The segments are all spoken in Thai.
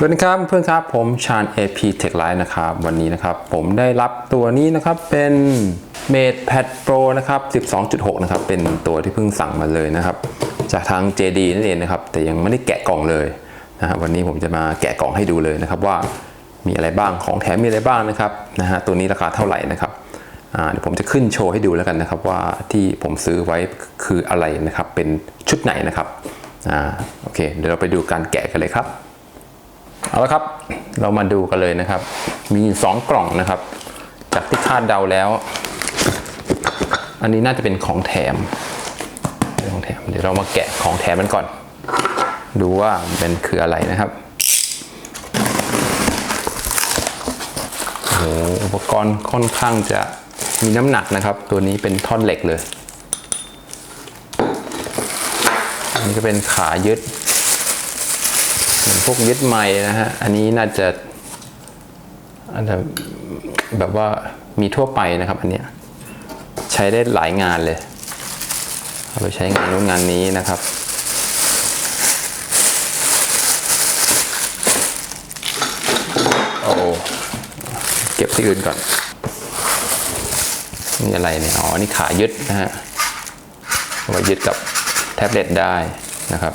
สวัสดีครับเพื่อนครับผมชาญ AP Tech Live นะครับวันนี้นะครับผมได้รับตัวนี้นะครับเป็น Mate Pad Pro นะครับ12.6 นะครับเป็นตัวที่เพิ่งสั่งมาเลยนะครับ จากทาง JD นั่นเองนะครับ แต่ยังไม่ได้แกะกล่องเลยนะฮะวันนี้ผมจะมาแกะกล่องให้ดูเลยนะครับว่ามีอะไรบ้างของแถมมีอะไรบ้างนะครับนะฮะตัวนี้ราคาเท่าไหร่นะครับเดี๋ยวผมจะขึ้นโชว์ให้ดูแล้วกันนะครับว่าที่ผมซื้อไว้คืออะไรนะครับเป็นชุดไหนนะครับอ่าโอเคเดี๋ยวเราไปดูการแกะกันเลยครับ เอาละครับ เรามาดูกันเลยนะครับ มีอยู่สองกล่องนะครับ จากที่คาดเดาแล้ว อันนี้น่าจะเป็นของแถมของแถม เดี๋ยวเรามาแกะของแถมมันก่อน ดูว่ามันคืออะไรนะครับโอ้อุปกรณ์ค่อนข้างจะมีน้ำหนักนะครับ ตัวนี้เป็นท่อนเหล็กเลย อันนี้ก็เป็นขายึด มือนพวกยึดไม้นะฮะ อันนี้น่าจะอันจะแบบว่ามีทั่วไปนะครับ อันเนี้ยใช้ได้หลายงานเลยเอาไปใช้งานนู้นงานนี้นะครับโอ้เก็บที่อื่นก่อนนี่อะไรเนี่ยอ๋อนี่ขายึดนะฮะเอาไว้ยึดกับแท็บเล็ตได้นะครับ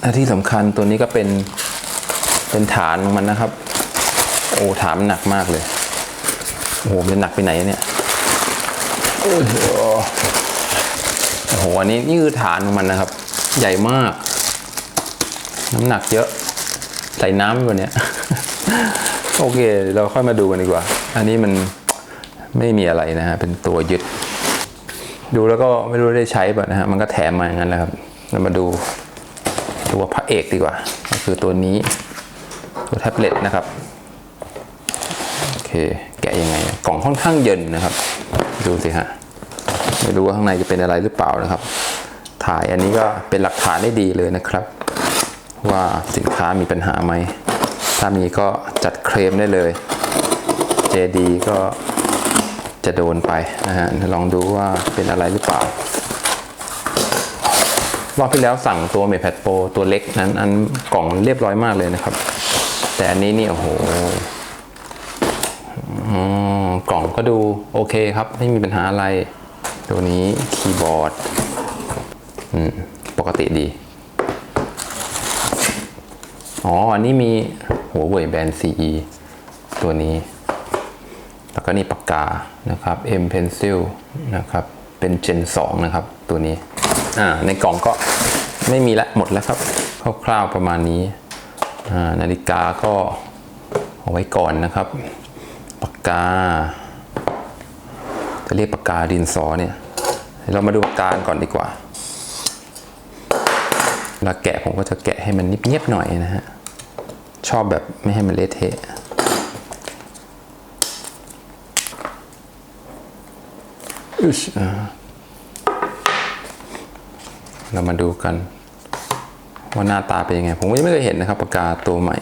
และที่สำคัญตัวนี้ก็เป็นเป็นฐานของมันนะครับ โอ้ฐานมันหนักมากเลย โอ้โหมันหนักไปไหนเนี่ยโอ้โหโอ้โหอันนี้นี่คือฐานของมันนะครับ ใหญ่มาก น้ำหนักเยอะ ใส่น้ำไปวันเนี้ยโอเค เราค่อยมาดูกันดีกว่า อันนี้มันไม่มีอะไรนะฮะเป็นตัวยึด ดูแล้วก็ไม่รู้ได้ใช้ป่ะนะฮะมันก็แถมมาอย่างนั้นแหละครับเรามาดู ตัวพระเอกดีกว่า ก็คือตัวนี้ ตัวแท็บเล็ตนะครับ โอเค แกะยังไง กล่องค่อนข้างเย็นนะครับ ดูสิฮะ ไม่รู้ว่าข้างในจะเป็นอะไรหรือเปล่านะครับ ถ่ายอันนี้ก็เป็นหลักฐานได้ดีเลยนะครับ ว่าสินค้ามีปัญหาไหม ถ้ามีก็จัดเคลมได้เลย JD ก็จะโดนไปนะฮะ ลองดูว่าเป็นอะไรหรือเปล่า รอบที่แล้วสั่งตัวเม p a d Pro ตัวเล็กนั้นอันกล่องเรียบร้อยมากเลยนะครับ แต่อันนี้นี่โอ้โหอ๋อกล่องก็ดูโอเคครับ ไม่มีปัญหาอะไร ตัวนี้คีย์บอร์ดปกติดี อ๋อ อันนี้มีหัวเว่ยแบรนด์ CE ตัวนี้ แล้วก็นี่ปากกานะครับ M Pencil นะครับ เป็น Gen 2 นะครับ ตัวนี้ อ่าในกล่องก็ไม่มีละหมดแล้วครับคร่าวๆประมาณนี้อ่านาฬิกาก็เอาไว้ก่อนนะครับปากกาจะเรียกปากกาดินสอเนี่ย เรามาดูปากกาก่อนดีกว่าเวลาแกะผมก็จะแกะให้มันเนียบๆหน่อยนะฮะ ชอบแบบไม่ให้มันเละเทะอึชอ่า เรามาดูกัน ว่าหน้าตาเป็นยังไง ผมก็ยังไม่เคยเห็นนะครับปากกาตัวใหม่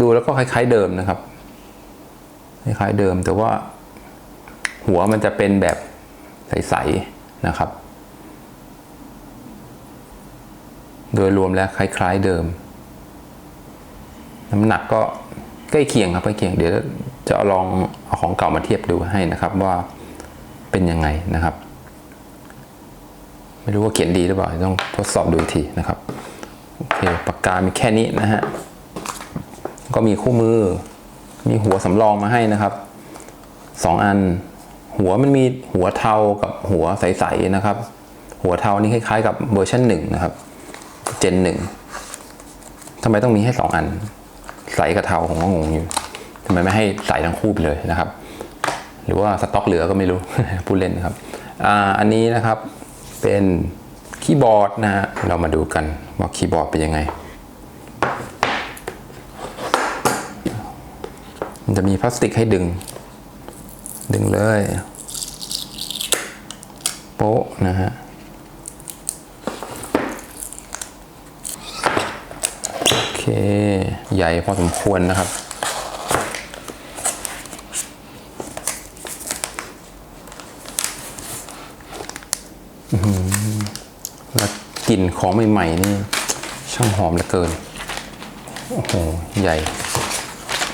ดูแล้วก็คล้าย ๆเดิมนะครับ คล้ายๆเดิมแต่ว่า หัวมันจะเป็นแบบใสๆนะครับ โดยรวมแล้วคล้าย ๆเดิม น้ำหนักก็ใกล้เคียงครับใกล้เคียงเดี๋ยวจะเอาลองเอาของเก่ามาเทียบดูให้นะครับว่าเป็นยังไงนะครับ ไม่รู้ว่าเขียนดีหรือเปล่า ต้องทดสอบดูทีนะครับ โอเค ปากกามีแค่นี้นะฮะ ก็มีคู่มือ มีหัวสำรองมาให้นะครับสองอัน หัวมันมีหัวเทากับหัวใสๆนะครับ หัวเทานี่คล้ายๆ กับเวอร์ชันหนึ่งนะครับ เจนหนึ่งทำไมต้องมีให้สองอัน ใสกับเทาผมก็งงอยู่ทำไมไม่ให้ใสทั้งคู่ไปเลยนะครับ หรือว่าสต็อกเหลือก็ไม่รู้พูดเล่นนะครับ อ่า อันนี้นะครับ เป็นคีย์บอร์ดนะฮะเรามาดูกันว่าคีย์บอร์ดเป็นยังไง มันจะมีพลาสติกให้ดึง ดึงเลย โป๊ะนะฮะโอเค ใหญ่พอสมควรนะครับ แล้ว กลิ่น ของใหม่ๆนี่ช่างหอมเหลือเกิน โอ้โห ใหญ่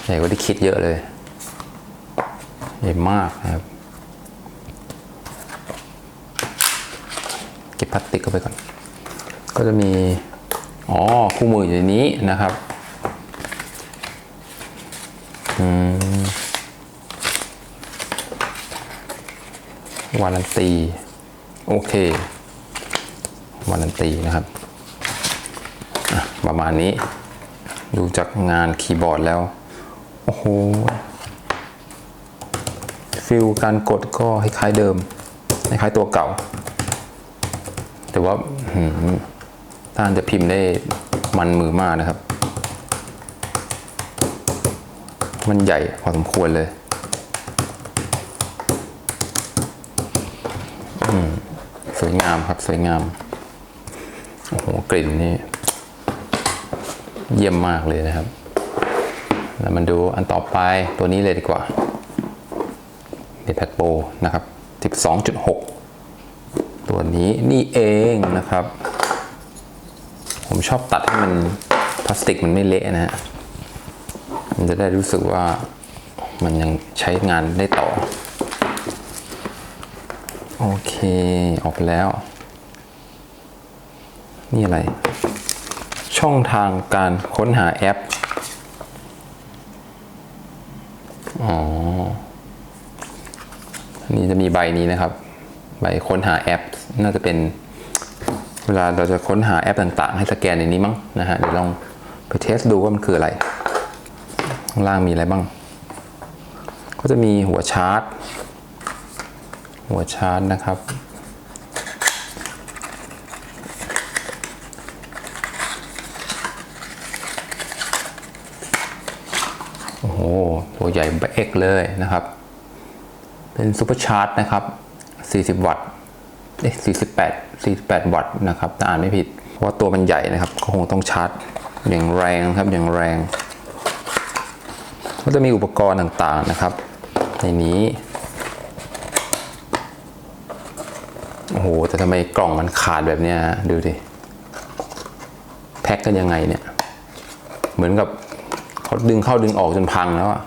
ใหญ่กว่าที่คิดเยอะเลย ใหญ่มากนะครับ เก็บพลาสติกเข้าไปก่อน ก็จะมี อ๋อ คู่มืออยู่ในนี้นะครับ อืม วารันตี โอเค วารันตีนะครับประมาณนี้ดูจากงานคีย์บอร์ดแล้ว โอ้โหฟิลการกดก็คล้ายๆเดิมคล้ายๆตัวเก่า แต่ว่าหืมท่านจะพิมพ์ได้มันมือมากนะครับ มันใหญ่พอสมควรเลยสวยงามครับ สวยงาม โอ้โหกลิ่นนี่เยี่ยมมากเลยนะครับ แล้วมันดูอันต่อไปตัวนี้เลยดีกว่าเดแพดโปนะครับ 12.6 ตัวนี้นี่เองนะครับ ผมชอบตัดให้มันพลาสติกมันไม่เละนะฮะ มันจะได้รู้สึกว่ามันยังใช้งานได้ต่อ โอเค ออกแล้ว นี่อะไร ช่องทางการค้นหาแอป อ๋อ นี่จะมีใบนี้นะครับ ใบค้นหาแอป น่าจะเป็น เวลาเราจะค้นหาแอปต่างๆ ให้สแกนในนี้มั้งนะฮะ เดี๋ยวลองไปเทสดูว่ามันคืออะไร ข้างล่างมีอะไรบ้าง ก็จะมีหัวชาร์จ หัวชาร์จนะครับ โอ้โห ตัว ใหญ่เบกเลยนะครับ เป็นซูเปอร์ชาร์จนะครับ 40 วัตต์เอ๊ะ48 48 วัตต์นะครับอ่านไม่ผิด เพราะว่าตัวมันใหญ่นะครับก็คงต้องชาร์จอย่างแรงครับอย่างแรง ก็จะมีอุปกรณ์ต่างๆนะครับ ในนี้ โอ้โห แต่ทำไมกล่องมันขาดแบบนี้ฮะดูดิ แพ็คกันยังไงเนี่ย เหมือนกับเขาดึงเข้าดึงออกจนพังแล้วอะ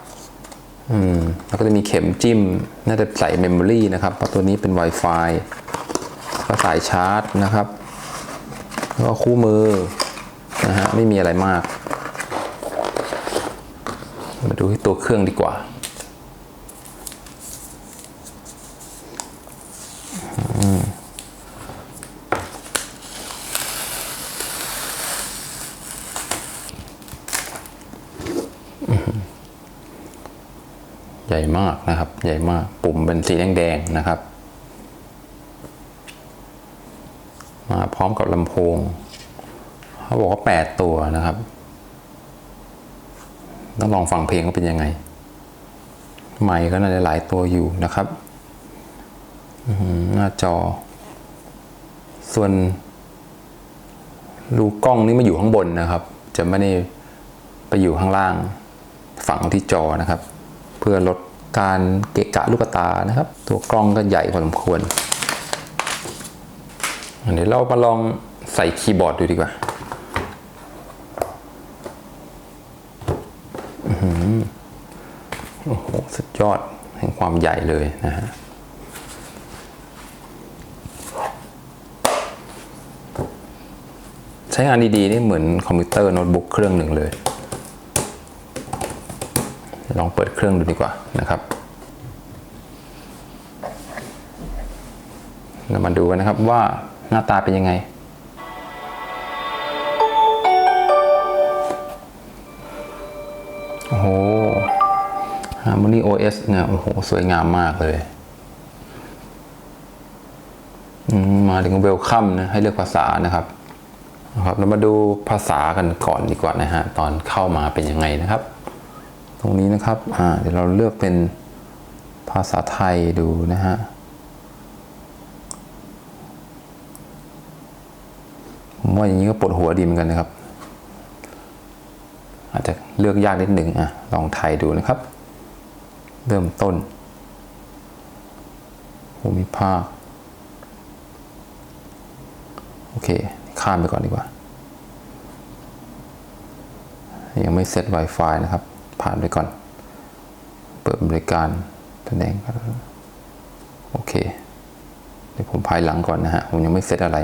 อืมแล้วก็จะมีเข็มจิ้ม น่าจะใส่เมมโมรีนะครับเพราะตัวนี้เป็น Wi-Fi ก็สายชาร์จนะครับ แล้วก็คู่มือนะฮะไม่มีอะไรมาก มาดูที่ตัวเครื่องดีกว่า ใหญ่มากนะครับ ใหญ่มากปุ่มเป็นสีแดงๆนะครับ มาพร้อมกับลำโพง เขาบอกว่า 8 ตัวนะครับ ต้องลองฟังเพลงว่าเป็นยังไงไมค์ก็น่าจะหลายตัวอยู่นะครับอื้อหือหน้าจอ ส่วนรูกล้องนี่มาอยู่ข้างบนนะครับ จะไม่ได้ไปอยู่ข้างล่าง ฝังที่จอนะครับ เพื่อลดการเกะกะลูกตานะครับ ตัวกล้องก็ใหญ่พอสมควรเดี๋ยวเรามาลองใส่คีย์บอร์ดดูดีกว่าอือหือโอ้โห สุดยอดแห่งความใหญ่เลยนะฮะใช้งานดีๆนี่เหมือนคอมพิวเตอร์โน้ตบุ๊กเครื่องหนึ่งเลย ลองเปิดเครื่องดูดีกว่านะครับเรามาดูกันนะครับว่าหน้าตาเป็นยังไง โอ้โห Harmony OS เนี่ย โอ้โห สวยงามมากเลยมมาถึงเวลคัมนะ ให้เลือกภาษานะครับนะครับ เรามาดูภาษากันก่อนดีกว่านะฮะ ตอนเข้ามาเป็นยังไงนะครับ ตรงนี้นะครับเดี๋ยวเราเลือกเป็นภาษาไทยดูนะฮะผมว่าอย่างนี้ก็ปวดหัวดีเหมือนกันนะครับ อาจจะเลือกยากนิดหนึ่งอะลองไทยดูนะครับ เริ่มต้นภูมิภาค โอเค ข้ามไปก่อนดีกว่า ยังไม่เซต Wi-Fi นะครับ ผ่านไปก่อน เปิดบริการแสดงโอเค เดี๋ยวผมภายหลังก่อนนะฮะ ผมยังไม่เซตอะไร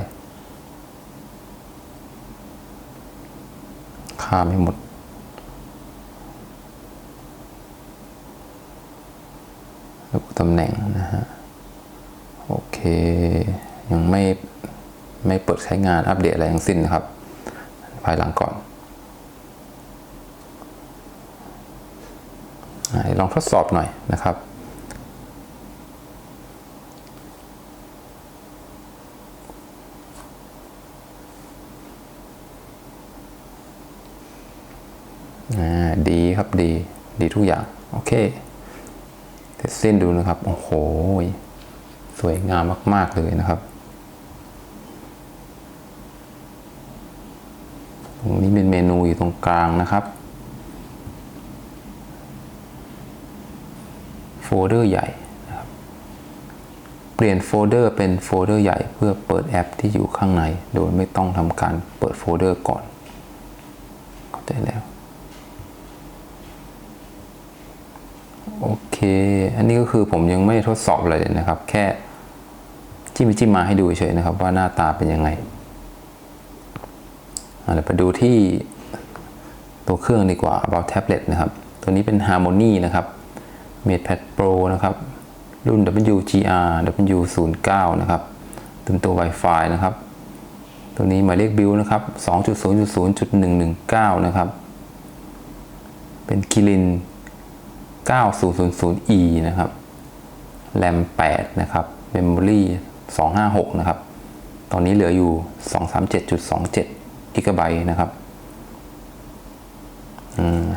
ข้ามให้หมดระบุตำแหน่งนะฮะ โอเค ยังไม่ไม่เปิดใช้งานอัปเดตอะไรทั้งสิ้นนะครับ ภายหลังก่อนอา ลองทดสอบหน่อยนะครับอ่าดีครับดีดีทุกอย่าง โอเคเสร็จสิ้นดูนะครับ โอ้โห สวยงามมาก ๆ เลยนะครับตรงนี้เป็นเมนูอยู่ตรงกลางนะครับ โฟล เดอร์ใหญ่นะครับเปลี่ยนโฟลเดอร์เป็นโฟลเดอร์ใหญ่เพื่อเปิดแอปที่อยู่ข้างใน โดยไม่ต้องทำการเปิดโฟลเดอร์ก่อน เข้าใจแล้ว โอเค อันนี้ก็คือผมยังไม่ทดสอบเลยนะครับ แค่จิ้มไปจิ้มมาให้ดูเฉยนะครับ ว่าหน้าตาเป็นยังไงเดี๋ยวไปดูที่ตัวเครื่องดีกว่า about tablet นะครับ ตัวนี้เป็น Harmony นะครับ MatePad Pro นะครับ รุ่น WGR W09 นะครับเป็นตัว Wi-Fi นะครับ ตัวนี้หมายเลขบิลนะครับ 2.0.0.119 นะครับ เป็นคิริน 9000E นะครับแรม 8 นะครับ Memory 256 นะครับ ตอนนี้เหลืออยู่ 237.27 กิกะไบต์นะครับ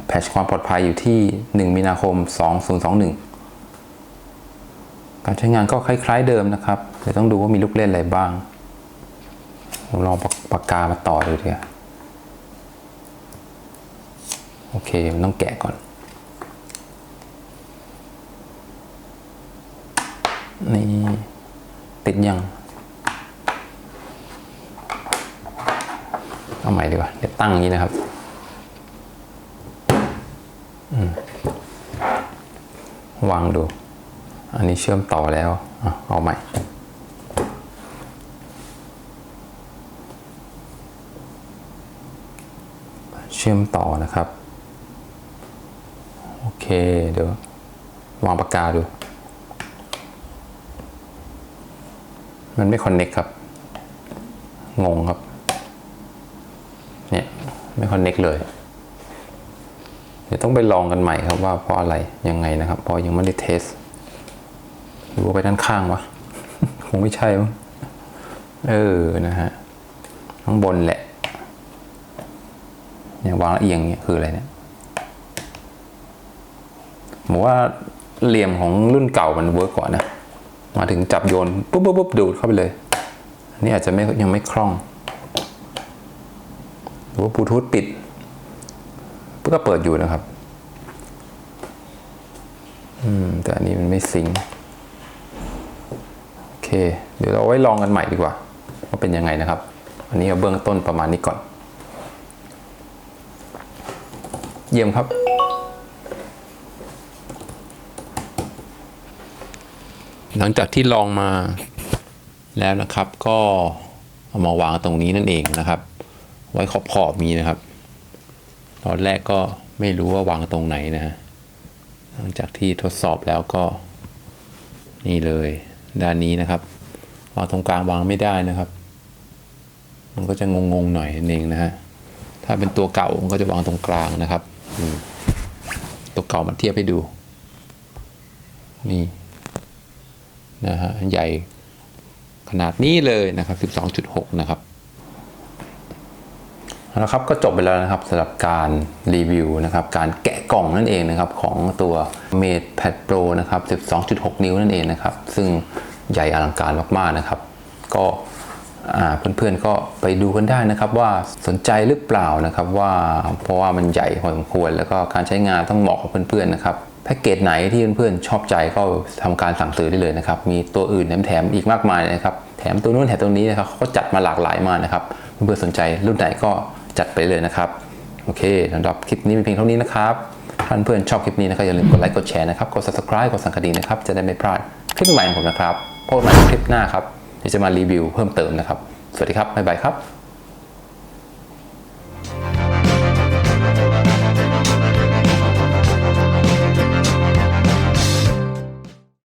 แพชความปลอดภัยอยู่ที่ 1 มีนาคม 2021 การใช้งานก็คล้ายๆเดิมนะครับเดี๋ยวต้องดูว่ามีลูกเล่นอะไรบ้างลองปากปากกามาต่อดูดีกว่าโอเคมันต้องแกะก่อน นี่ ติดยัง เอาใหม่ดีกว่า เดี๋ยวตั้งอย่างนี้นะครับอืม วางดู อันนี้เชื่อมต่อแล้ว เอาใหม่ เชื่อมต่อนะครับ โอเค เดี๋ยว วางปากกาดู มันไม่คอนเน็กครับ งงครับ เนี่ย ไม่คอนเน็กเลย ดี๋ยวต้องไปลองกันใหม่ครับว่าเพราะอะไรยังไงนะครับเพราะยังไม่ได้เทสหรือว่าไปด้านข้างวะคงไม่ใช่มั้งเออนะฮะข้างบนแหละเนี่ยวางละเอียงเนี่ยคืออะไรเนี่ยผมว่าเหลี่ยมของรุ่นเก่ามันเวิร์กกว่านะ มาถึงจับโยนปุ๊บปุ๊บปุ๊บดูดเข้าไปเลย อันนี้อาจจะไม่ยังไม่คล่อง หรือว่าบลูทูธปิด ก็เปิดอยู่นะครับ อืม แต่อันนี้มันไม่ซิงโอเค เดี๋ยวเราไว้ลองกันใหม่ดีกว่า ว่าเป็นยังไงนะครับ อันนี้เอาเบื้องต้นประมาณนี้ก่อน เยี่ยมครับหลังจากที่ลองมาแล้วนะครับ ก็เอามาวางตรงนี้นั่นเองนะครับ ไว้ขอบขอบมีนะครับ ตอนแรกก็ไม่รู้ว่าวางตรงไหนนะฮะหลังจากที่ทดสอบแล้วก็นี่เลยด้านนี้นะครับวางตรงกลางวางไม่ได้นะครับ มันก็จะงงๆหน่อยนั่นเองนะฮะถ้าเป็นตัวเก่ามันก็จะวางตรงกลางนะครับตัวเก่ามาเทียบให้ดู นี่นะฮะใหญ่ขนาดนี้เลยนะครับ 12.6 นะครับ เอาละครับก็จบไปแล้วนะครับสำหรับการรีวิวนะครับการแกะกล่องนั่นเองนะครับของตัว Mate Pad Pro นะครับ 12.6 นิ้วนั่นเองนะครับซึ่งใหญ่อลังการมากๆนะครับ ก็อ่าเพื่อนๆก็ไปดูกันได้นะครับว่าสนใจหรือเปล่านะครับว่าเพราะว่ามันใหญ่พอสมควร แล้วก็การใช้งานต้องเหมาะกับเพื่อนๆนะครับแพ็กเกจไหนที่เพื่อนๆชอบใจก็ทำการสั่งซื้อได้เลยนะครับมีตัวอื่นแถมๆอีกมากมายนะครับแถมตัวนู้นแถมตัวนี้นะครับเขาก็จัดมาหลากหลายมากนะครับเพื่อนๆสนใจรุ่นไหนก็ จัดไปเลยนะครับ โอเคสำหรับคลิปนี้เป็นเพียงเท่านี้นะครับท่านเพื่อนชอบคลิปนี้นะครับอย่าลืมกดไลค์กดแชร์นะครับกด subscribe กดสั่นกดีนะครับจะได้ไม่พลาดคลิปใหม่ของผมนะครับพบกันใหม่ในคลิปหน้าครับที่จะมารีวิวเพิ่มเติมนะครับ สวัสดีครับบ๊ายบายครับ